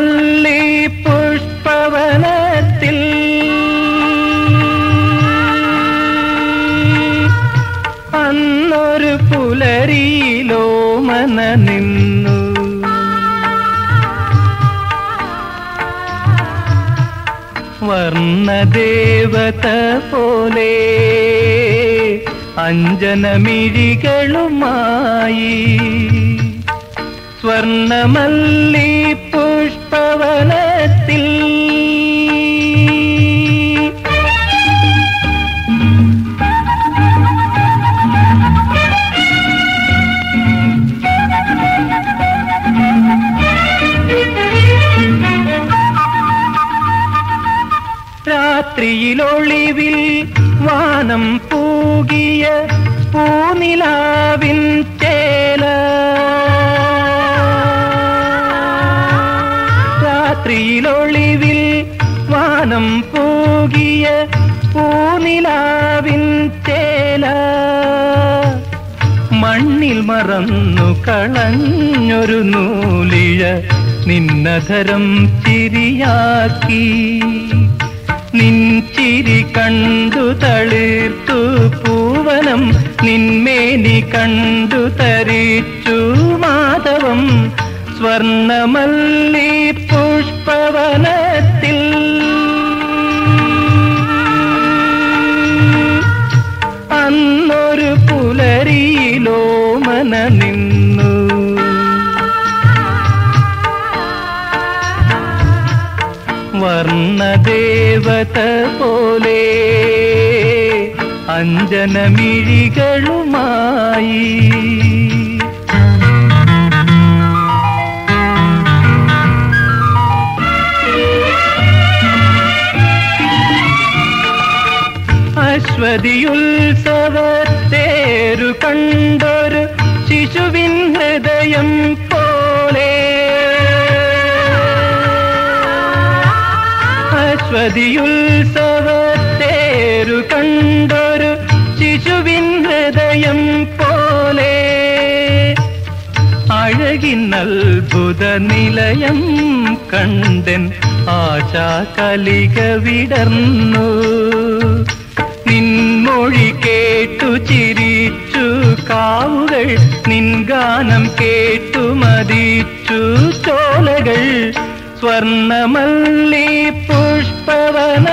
മല്ലി പുഷ്പവനത്തിൽ. അന്നൊരു പുലരിയിലോ മന നിന്നു. വർണദേവത പോലെ അഞ്ജനമിഴികളുമായി. സ്വർണമല്ലി പുഷ്പവനത്തിൽ രാത്രിയിലൊളിവിൽ വാനം പൂകിയ പൂനിലാവിൻ ചേല. രാത്രിയിലൊളിവിൽ വാനം പോകിയ പൂനിലാവിൻ തേല. മണ്ണിൽ മറന്നു കളഞ്ഞൊരു നൂലിഴ നിന്നധരം ചിരിയാക്കി നിൻചിരി കണ്ടു തളിർത്തു പൂവനം നിന്മേനി കണ്ടു തരിച്ചു മാധവം. സ്വർണമല്ലി പുഷ്പവനത്തിൽ അന്നൊരു പുലരിയിലോ മന നിന്നു. വർണദേവത പോലെ അഞ്ജനമിഴികളുമായി അശ്വതിയുത്സവത്തേരു കണ്ടൊരു ശിശുവിൻ ഹൃദയം പോലെ. അശ്വതിയുത്സവത്തേരു കണ്ടൊരു ശിശുവിൻ ഹൃദയം പോലെ. അഴകിനത്ഭുത നിലയം കണ്ടൻ ആശാ കലിക വിടർന്നു. നിൻമൊഴി കേട്ടു ചിരിച്ചു. കാവുകൾ നിൻഗാനം കേട്ടു മതിച്ചു. ചോലകൾ സ്വർണമല്ലി പുഷ്പവന